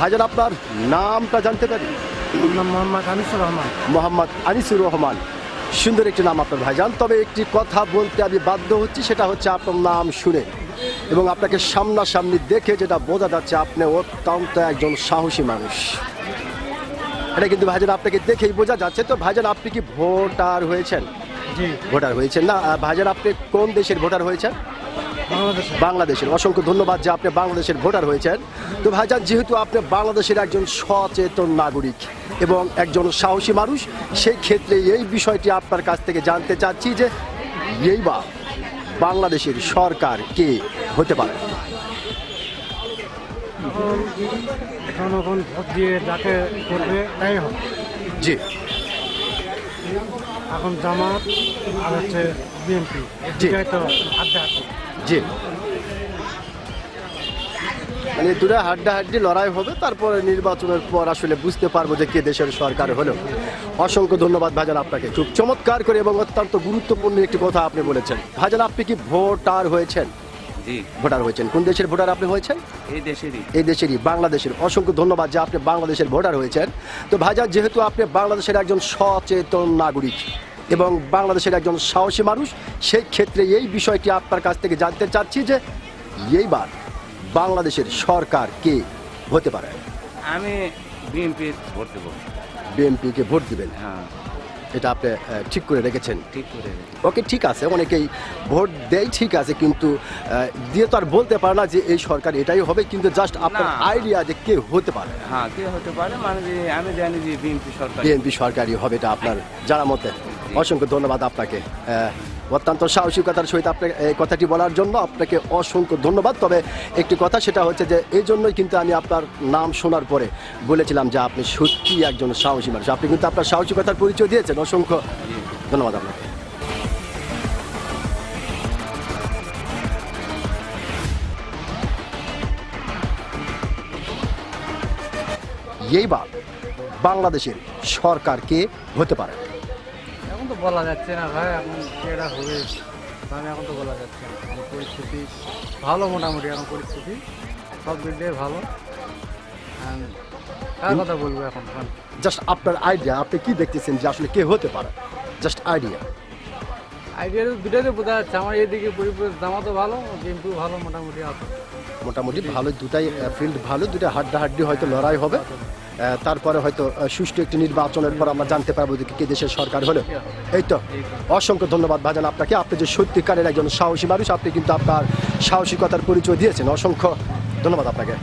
ভাইজান আপনার নামটা জানতে পারি? মোহাম্মদ আনিসুর রহমান। মোহাম্মদ আনিসুর রহমান। সুন্দর একটি নাম আপনার ভাইজান। তবে একটি কথা বলতে আমি বাধ্য হচ্ছি সেটা হচ্ছে আপনার নাম শুনে। এবং আপনাকে সামনাসামনি দেখে যেটা বোঝা যাচ্ছে আপনি অত্যন্ত একজন সাহসী মানুষ। এটা কিন্তু ভাইজান আপনাকে দেখেই বোঝা যাচ্ছে। তো ভাইজান আপনি কি ভোটার হয়েছেন? ভোটার হয়েছেন না। ভাইজান আপনি কোন দেশের ভোটার হয়েছেন? বাংলাদেশের। অসংখ্য ধন্যবাদ যে আপনি বাংলাদেশের ভোটার হয়েছেন। তো ভাইজান যেহেতু আপনি বাংলাদেশের একজন সচেতন নাগরিক এবং একজন সাহসী মানুষ সেই ক্ষেত্রে এই বিষয়টি আপনার কাছ থেকে জানতে চাচ্ছি যে এইবার বাংলাদেশের সরকার কে হতে পারে? এখন জনগণ ভোট দিয়ে যাকে করবে তাই হবে। জি। এখন জামাত আর হচ্ছে বিএনপি জি। তো আড্ডা। জি। মানে দূরে হাড্ডাহাড্ডি লড়াই হবে তারপরে নির্বাচনের পর আসলে বুঝতে পারব যে কে দেশের সরকার হলো। অসংখ্য ধন্যবাদ ভাইজান আপনাকে। খুব চমৎকার করে এবং অত্যন্ত গুরুত্বপূর্ণ একটি কথা আপনি বলেছেন। ভাইজান আপনি কি ভোটার হয়েছেন? জি। ভোটার হয়েছেন। কোন দেশের ভোটার আপনি হয়েছেন? এই দেশেরই। এই দেশেরই বাংলাদেশের। অসংখ্য ধন্যবাদ যে আপনি বাংলাদেশের ভোটার হয়েছেন। তো ভাইজান যেহেতু আপনি বাংলাদেশের একজন সচেতন নাগরিক এবং বাংলাদেশের একজন সাহসী মানুষ সেই ক্ষেত্রে এই বিষয়টি আপনার কাছ থেকে জানতে চাচ্ছি যে এইবার বাংলাদেশের সরকার কে হতে পারে? আমি বিএনপি ভোট দেবো। বিএনপিকে ভোট দিবেন? হ্যাঁ। এটা আপনি ঠিক করে রেখেছেন। ঠিক করে ওকে ঠিক আছে অনেকেই ভোট দেয় ঠিক আছে কিন্তু দিয়ে তো আর বলতে পারে না যে এই সরকার এটাই হবে কিন্তু জাস্ট আপনার আইডিয়া যে কে হতে পারে। হ্যাঁ কে হতে পারে মানে যে আমি জানি যে বিএনপি সরকার বিএনপি সরকারি হবে এটা আপনার জানা মতে। অসংখ্য ধন্যবাদ আপনাকে। অত্যন্ত সাহসিকতার সহিত আপনাকে এই কথাটি বলার জন্য আপনাকে অসংখ্য ধন্যবাদ। তবে একটি কথা, সেটা হচ্ছে যে এই জন্যই কিন্তু আমি আপনার নাম শোনার পরে বলেছিলাম যে আপনি সত্যি একজন সাহসী মানুষ। আপনি কিন্তু আপনার সাহসিকতার পরিচয় দিয়েছেন। অসংখ্য ধন্যবাদ আপনাকে। এইবার বাংলাদেশের সরকার কে হতে পারে? তো বলা যাচ্ছে না ভাই এখন কেটা হবে আমি এখন তো বলা যাচ্ছে না। পরিস্থিতি ভালো মোটামুটি এখন পরিস্থিতি সব দিক দিয়ে ভালো। And কথা বলব এখন? জাস্ট আপনার আইডিয়া আপনি কি দেখতেছেন যে আসলে কে হতে পারে? জাস্ট আইডিয়া আইডিয়া দুটাতে বোঝা যাচ্ছে। আমার এইদিকে পরিবেশ জামাতও ভালো বিএনপিও ভালো মোটামুটি আছে। মোটামুটি ভালো দুটাই ফিল্ড ভালো দুটা হাড্ডাহাড্ডি হয়তো লড়াই হবে। তারপরে হয়তো সুষ্ঠু একটি নির্বাচনের পর আমরা জানতে পারব যে কে দেশের সরকার হলো। এই তো, অসংখ্য ধন্যবাদ ভাজান আপনাকে। আপনি যে সত্যিকারের একজন সাহসী মানুষ, আপনি কিন্তু আপনার সাহসিকতার পরিচয় দিয়েছেন। অসংখ্য ধন্যবাদ আপনাকে।